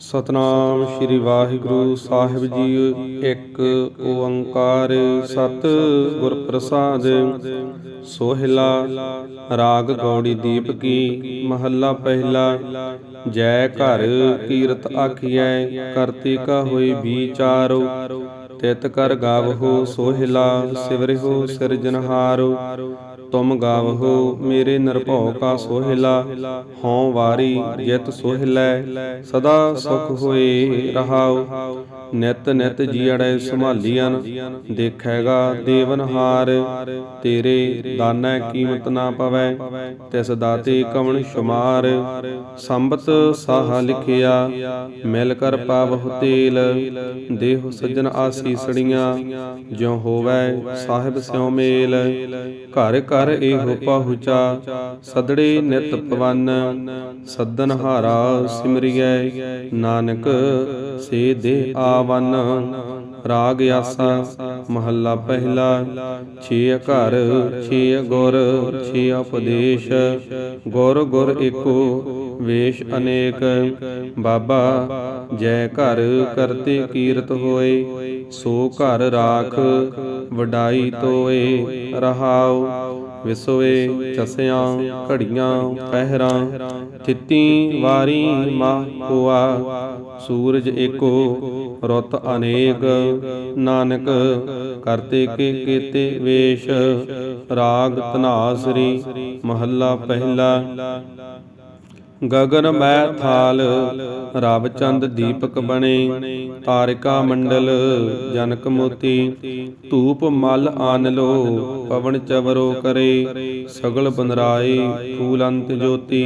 ਸਤਨਾਮ ਸ੍ਰੀ ਵਾਹਿਗੁਰੂ ਸਾਹਿਬ ਜੀ ਇੱਕ ਓੰਕਾਰ ਸਤ ਗੁਰ ਪ੍ਰਸਾਦ, ਸੋਹਿਲਾ, ਰਾਗ ਗੌੜੀ ਦੀਪ ਕੀ, ਮਹੱਲਾ ਪਹਿਲਾ, ਜੈ ਘਰ ਕੀਰਤ ਆਖੀਐ ਕਰਤੀ ਕਾ ਹੋਈ ਵਿਚਾਰੋ ਤਿਤ ਕਰ ਗਾਵਹੋ ਸੋਹਿਲਾ, ਸਿਵਰਿਹੋ ਸਿਰਜਨਹਾਰੋ ਤੁਮ ਗਾਵਹੋ ਮੇਰੇ ਨਿਰਭਉ ਕਾ ਸੋਹਿਲਾ, ਹਉ ਵਾਰੀ ਜਿਤ ਸੋਹਿਲੈ, ਸਦਾ ਸੁਖ ਹੋਏ ਰਹਾਉ। ਨਿਤ ਨਿਤ ਜੀੜੈ ਸੰਭਾਲੀਆਂ ਦੇਖੈਗਾ ਦੇਵਨਹਾਰ। ਤੇਰੇ ਦਾਨੈ ਕੀਮਤ ਨਾ ਪਵੈ, ਤਿਸ ਦਾਤੇ ਕਵਣ ਸ਼ੁਮਾਰ। ਸੰਬਤ ਸਾਹ ਲਿਖਿਆ, ਮਿਲ ਕਰ ਪਾਵਹੁ ਤੇਲ, ਦੇਹ ਸੱਜਣ ਆਸੀਸੜੀਆਂ ਜਿਉ ਹੋਵੈ ਸਾਹਿਬ ਸਿਉ ਮੇਲ। ਘਰ ਘਰ ਇਹੋ ਪਹੁੰਚਾ ਸਦੜੇ ਨਿਤ ਪਵਨ। ਸੱਦਨ ਹਾਰਾ ਸਿਮਰਿਐ, ਨਾਨਕ ਸੇ ਦੇ ਆਵਨ। ਰਾਗ ਆਸਾ ਮਹੱਲਾ ਪਹਿਲਾ, ਛੇ ਘਰ ਛੇ ਗੁਰ, ਛੇ ਉਪਦੇਸ਼। ਗੁਰ ਗੁਰ ਏਕੋ ਵੇਸ਼ ਅਨੇਕ, ਬਾਬਾ, ਜੈ ਘਰ ਕਰਤੇ ਕੀਰਤ ਹੋਏ, ਸੋ ਘਰ ਰਾਖ ਵਡਾਈ ਤੋਏ, ਰਹਾਉ, ਵਿਸੋਏ, ਚਸਿਆਂ, ਘੜੀਆਂ, ਪਹਿਰਾਂ, ਥਿੱਤੀ ਵਾਰੀ ਮਾਹ ਹੋਆ, ਸੂਰਜ ਏਕੋ ਰੁੱਤ ਅਨੇਕ, ਨਾਨਕ ਕਰਤੇ ਕੇ ਕੀਤੇ ਵੇਸ਼, ਰਾਗ ਧਨਾਸਰੀ, ਮਹੱਲਾ ਪਹਿਲਾ ਗਗਨ ਮੈ ਥਾਲ, ਰਵ ਚੰਦ ਦੀਪਕ ਬਣੇ, ਤਾਰਿਕਾ ਮੰਡਲ, ਜਨਕ ਮੋਤੀ, ਧੂਪ ਮਲ ਆਨ ਲੋ, ਪਵਨ ਚਵਰੋ ਕਰੇ, ਸਗਲ ਬੰਦਰਾਏ ਫੂਲ ਅੰਤ ਜੋਤੀ,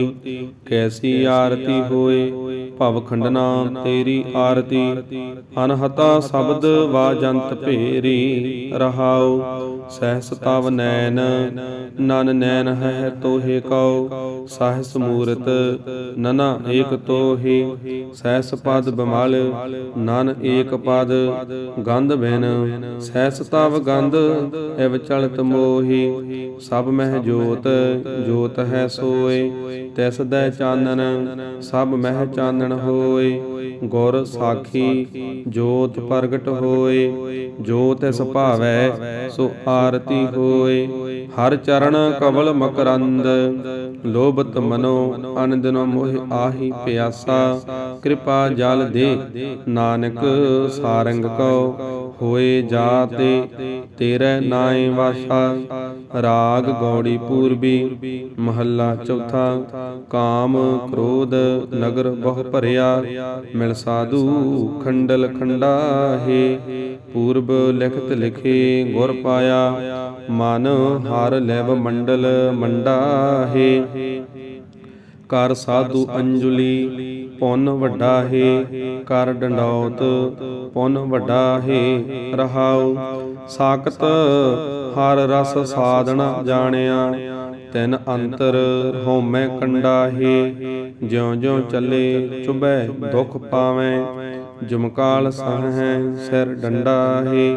ਕੈਸੀ ਆਰਤੀ ਹੋਏ, ਭਵ ਖੰਡਨਾ ਤੇਰੀ ਆਰਤੀ, ਅਨਹਤਾ ਸ਼ਬਦ ਵਾਜੰਤ ਭੇਰੀ, ਰਹਾਉ ਸਹਸ ਤਵ ਨੈਣ, ਨਨ ਨੈਣ ਹੈ ਤੋਹੇ ਕਉ ਸਹਸ ਮੂਰਤ ਨਨਾ ਏਕ ਤੋਹੀ ਸਹਿਸ ਪਦ ਬਮਲ, ਨਨ ਏਕ ਪਦ, ਗੰਧ ਬਿਨ, ਸਹਸ ਤਵ ਗੰਧ ਇਵ ਚਲਤ ਮੋਹੀ, ਸਭ ਮਹਿ ਜੋਤ ਜੋਤ ਹੈ ਸੋਏ, ਤਿਸ ਦੈ ਚਾਨਣ, ਸਭ ਮਹਿ ਚਾਨਣ ਹੋਏ, ਗੁਰ ਸਾਖੀ, ਜੋਤ ਪ੍ਰਗਟ ਹੋਏ ਜੋਤ ਤਿਸ ਭਾਵੈ, ਸੋ ਆਰਤੀ ਹੋਏ, ਹਰ ਚਰਨ ਕਵਲ ਮਕਰੰਦ, ਲੋਭ ਲੋਭਤ ਮਨੋ ਅਨੰਦਨ ਮੋਹ ਆਹੀ ਪਿਆਸਾ। ਕਿਰਪਾ ਜਲ ਦੇ ਨਾਨਕ ਸਾਰੰਗ ਕਉ। ਹੋਏ ਜਾਤੇ ਤੇਰੇ ਨਾਏ ਵਾਸਾ, ਰਾਗ ਗੌੜੀ ਪੂਰਬੀ, ਮਹੱਲਾ ਚੌਥਾ, ਕਾਮ ਕ੍ਰੋਧ ਨਗਰ ਬਹੁ ਭਰਿਆ, ਮਿਲ ਸਾਧੂ ਖੰਡਲ ਖੰਡਾ ਹੈ। ਪੂਰਬ ਲਿਖਤ ਲਿਖੇ ਗੁਰ ਪਾਇਆ, ਮਨ ਹਰ ਲੈਵ ਮੰਡਲ ਮੰਡਾ ਹੈ। ਕਰ ਸਾਧੂ ਅੰਜੁਲੀ, ਪੁੰਨ ਵੱਡਾ ਹੈ। ਕਰ ਡੰਡੌਤ, ਪੁੰਨ ਵੱਡਾ ਹੈ। ਰਹਾਉ, ਸਾਖਤ, ਹਰ ਰਸ ਸਾਧਣਾ ਜਾਣਿਆ। ਤਿਨ ਅੰਤਰ ਹਉਮੈ ਕੰਡਾ ਹੈ। ਜਿਉ ਜਿਉ ਚੱਲੇ ਚੁਬੈ ਦੁਖ ਪਾਵੇਂ। ਜਮਕਾਲ ਸਹੈ ਸਿਰ ਡੰਡਾ ਹੈ।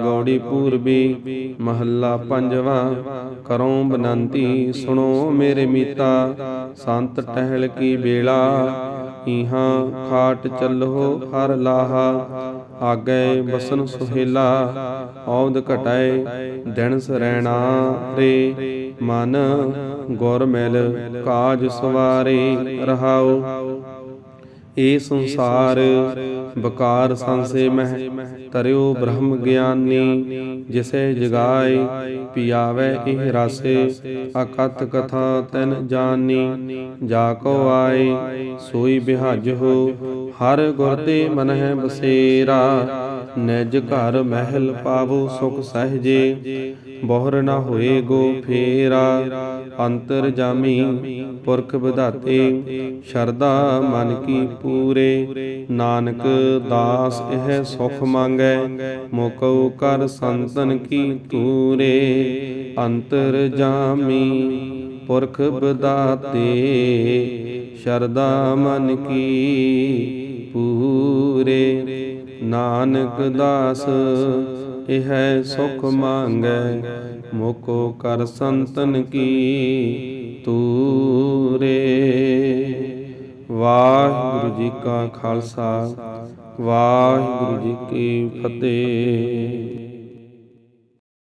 ਗੌੜੀ ਪੂਰਬੀ, ਮਹੱਲਾ ਪੰਜਵਾਂ ਕਰੋ ਬਨੰਤੀ, ਸੁਣੋ ਮੇਰੇ ਮੀਤਾ, ਸੰਤ ਟਹਿਲ ਕੀ ਵੇਲਾ ਇਹਾਂ ਖਾਟ ਚੱਲੋ ਹਰ ਲਾਹਾ, ਆਗੇ ਬਸਨ ਸੁਹੇਲਾ, ਔਦ ਘਟਾਏ ਦਿਨ ਸਰੈਣਾ ਰੇ, ਮਨ ਗੁਰ ਮਿਲ ਕਾਜ ਸਵਾਰੇ ਰਹਾਓ। ਏ ਸੰਸਾਰ ਬਕਾਰ ਸੰਸੇ ਮਹਿ, ਤਰਿਓ ਬ੍ਰਹਮ ਗਿਆਨੀ, ਜਿਸੇ ਜਗਾਏ, ਪਿਆਵੇ ਇਹ ਰਸੇ ਅਕਤ ਕਥਾ ਤਨ ਜਾਨੀ, ਜਾ ਕੋ ਆਏ, ਸੋਈ ਬਿਹਾਜ ਹੋ, ਹਰ ਗੁਰ ਤੇ ਮਨ ਬਸੇਰਾ, ਨਿਜ ਘਰ ਮਹਿਲ ਪਾਵੋ ਸੁਖ ਸਹਜੇ, ਬਹੁਰ ਨਾ ਹੋਏ ਗੋ ਫੇਰਾ ਅੰਤਰ ਜਾਮੀ, ਪੁਰਖ ਵਿਧਾਤੇ ਸ਼ਰਦਾ ਮਨ ਕੀ ਪੂਰੇ, ਨਾਨਕ ਦਾਸ ਇਹ ਸੁਖ ਮੰਗੈ, ਮੋਕਉ ਕਰ ਸੰਤਨ ਕੀ ਤੂਰੇ ਅੰਤਰ ਜਾਮੀ, ਪੁਰਖ ਵਿਧਾਤੇ ਸ਼ਰਦਾ ਮਨ ਕੀ ਪੂਰੇ। ਨਾਨਕ ਦਾਸ ਇਹ ਸੁਖ ਮੰਗੈ ਮੋਕੋ ਕਰ ਸੰਤਨ ਕੀ ਤੂਰੇ। ਵਾਹਿਗੁਰੂ ਜੀ ਕਾ ਖਾਲਸਾ ਵਾਹਿਗੁਰੂ ਜੀ ਕੀ ਫਤਿਹ।